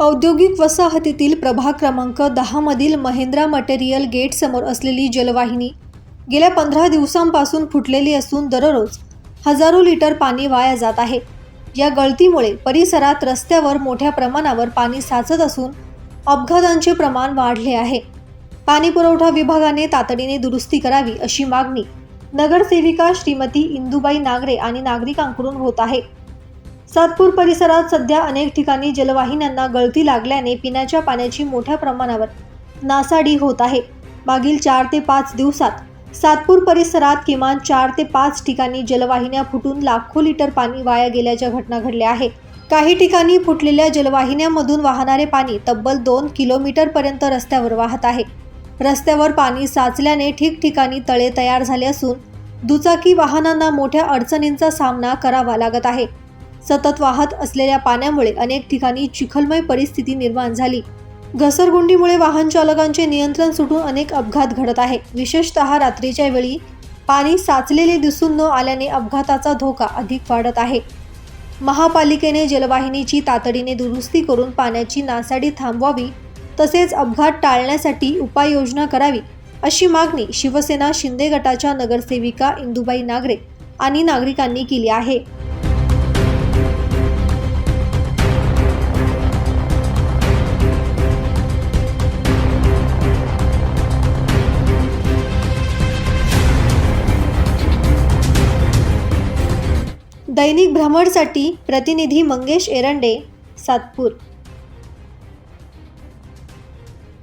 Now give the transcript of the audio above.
औद्योगिक वसाहतीतील प्रभाग क्रमांक दहामधील महेंद्रा मटेरियल गेटसमोर असलेली जलवाहिनी गेल्या पंधरा दिवसांपासून फुटलेली असून दररोज हजारो लिटर पाणी वाया जात आहे. या गळतीमुळे परिसरात रस्त्यावर मोठ्या प्रमाणावर पाणी साचत असून अपघातांचे प्रमाण वाढले आहे. पाणी पुरवठा विभागाने तातडीने दुरुस्ती करावी अशी मागणी नगरसेविका श्रीमती इंदुबाई नागरे आणि नागरिकांकडून होत आहे. सातपूर परिसरात सध्या अनेक ठिकाणी जलवाहिन्यांना गळती लागल्याने पिण्याच्या पाण्याची मोठ्या प्रमाणावर नासाडी होत आहे. मागील चार ते पाच दिवसात सातपूर परिसरात किमान चार ते पाच ठिकाणी जलवाहिन्या फुटून लाखो लिटर पाणी वाया गेल्याच्या घटना घडल्या आहेत. काही ठिकाणी फुटलेल्या जलवाहिन्यांमधून वाहणारे पाणी तब्बल दोन किलोमीटरपर्यंत रस्त्यावर वाहत आहे. रस्त्यावर पाणी साचल्याने ठिकठिकाणी तळे तयार झाले असून दुचाकी वाहनांना मोठ्या अडचणींचा सामना करावा लागत आहे. सतत वाहत असलेल्या पाण्यामुळे अनेक ठिकाणी चिखलमय परिस्थिती निर्माण झाली. घसरगुंडीमुळे वाहन चालकांचे नियंत्रण सुटून अनेक अपघात घडत आहे. विशेषतः रात्रीच्या वेळी पाणी साचलेले दिसून न आल्याने अपघाताचा धोका अधिक वाढत आहे. महापालिकेने जलवाहिनीची तातडीने दुरुस्ती करून पाण्याची नासाडी थांबवावी तसेच अपघात टाळण्यासाठी उपाययोजना करावी अशी मागणी शिवसेना शिंदे गटाच्या नगरसेविका इंदुबाई नागरे आणि नागरिकांनी केली आहे. दैनिक भ्रमणसाठी प्रतिनिधी मंगेश एरंडे सातपूर